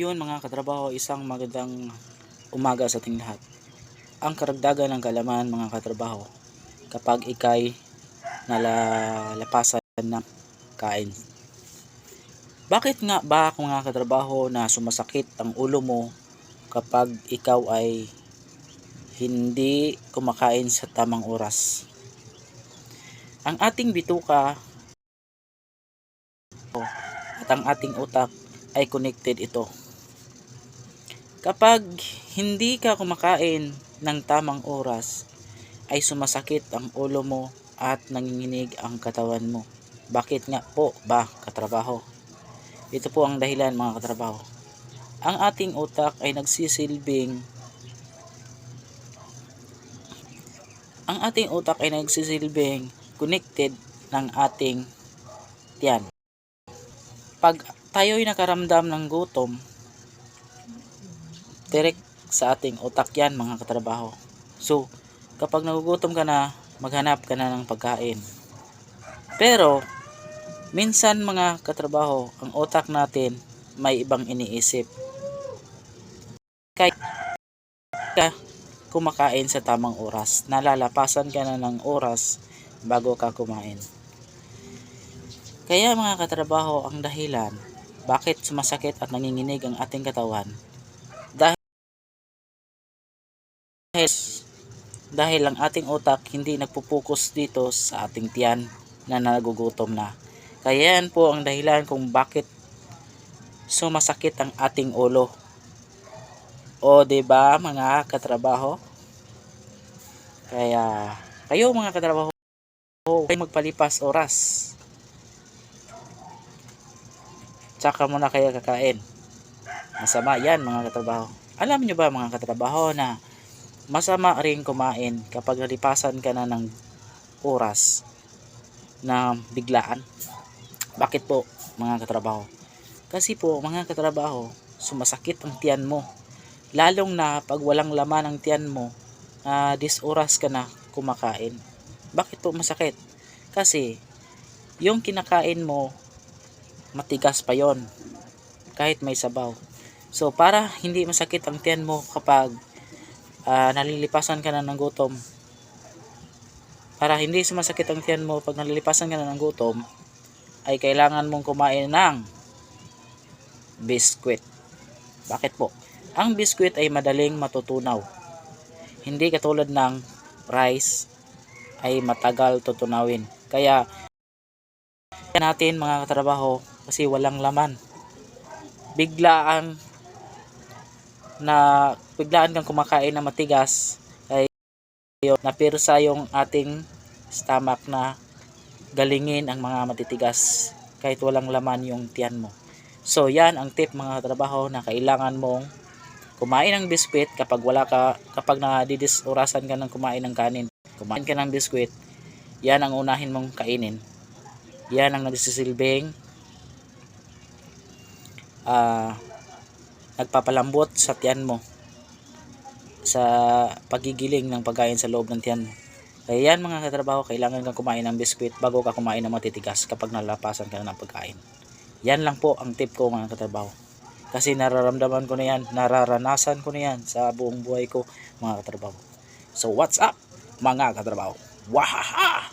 Yun mga katrabaho, isang magandang umaga sa ating lahat. Ang karagdagan ng kalaman mga katrabaho kapag ikay nalalapasan ng kain. Bakit nga ba mga katrabaho na sumasakit ang ulo mo kapag ikaw ay hindi kumakain sa tamang oras? Ang ating bituka at ang ating utak ay connected ito. Kapag hindi ka kumakain ng tamang oras, ay sumasakit ang ulo mo at nanginginig ang katawan mo. Bakit nga po ba katrabaho? Ito po ang dahilan mga katrabaho. Ang ating utak ay nagsisilbing ang ating utak ay nagsisilbing connected ng ating tiyan. Pag tayo'y nakaramdam ng gutom, direct sa ating utak yan mga katrabaho. So, kapag nagugutom ka na, maghanap ka na ng pagkain. Pero, minsan mga katrabaho, ang utak natin may ibang iniisip. Kaya ka kumakain sa tamang oras. Nalalapasan ka na ng oras bago ka kumain. Kaya mga katrabaho, ang dahilan bakit sumasakit at nanginginig ang ating katawan dahil dahil ang ating utak hindi nagpupokus dito sa ating tiyan na nagugutom na. Kaya yan po ang dahilan kung bakit sumasakit ang ating ulo. O 'di ba mga katrabaho? Kaya kayo mga katrabaho, kayo magpalipas oras. Tsaka muna kayo kakain. Masama yan mga katrabaho. Alam nyo ba mga katrabaho na masama rin kumain kapag nalipasan ka na ng oras na biglaan. Bakit po mga katrabaho? Kasi po mga katrabaho, sumasakit ang tiyan mo. Lalong na pag walang laman ang tiyan mo, uh, dis oras ka na kumakain. Bakit po masakit? Kasi yung kinakain mo, matigas pa yon kahit may sabaw. So para hindi masakit ang tiyan mo kapag uh, nalilipasan ka na ng gutom. Para hindi sumasakit ang tiyan mo pag nalilipasan ka na ng gutom ay kailangan mong kumain ng biskwit. Bakit po? ang biskwit ay madaling matutunaw. Hindi katulad ng rice ay matagal tutunawin. Kaya natin mga katrabaho kasi walang laman. Biglaan na biglaan kang kumakain na matigas ay napirsa yung ating stomach na galingin ang mga matitigas kahit walang laman yung tiyan mo. So yan ang tip mga trabaho na kailangan mong kumain ng biskwit kapag wala ka kapag nadidisurasan ka ng kumain ng kanin. Kumain ka ng biskwit, yan ang unahin mong kainin. Yan ang nagsisilbing uh, nagpapalambot sa tiyan mo sa pagigiling ng pagkain sa loob ng tiyan mo. Kaya yan mga katrabaho, kailangan kang kumain ng biskwit bago ka kumain ng matitigas kapag nalapasan ka na ng pagkain. Yan lang po ang tip ko mga katrabaho. Kasi nararamdaman ko na yan, nararanasan ko na yan sa buong buhay ko mga katrabaho. So what's up mga katrabaho? Wahaha!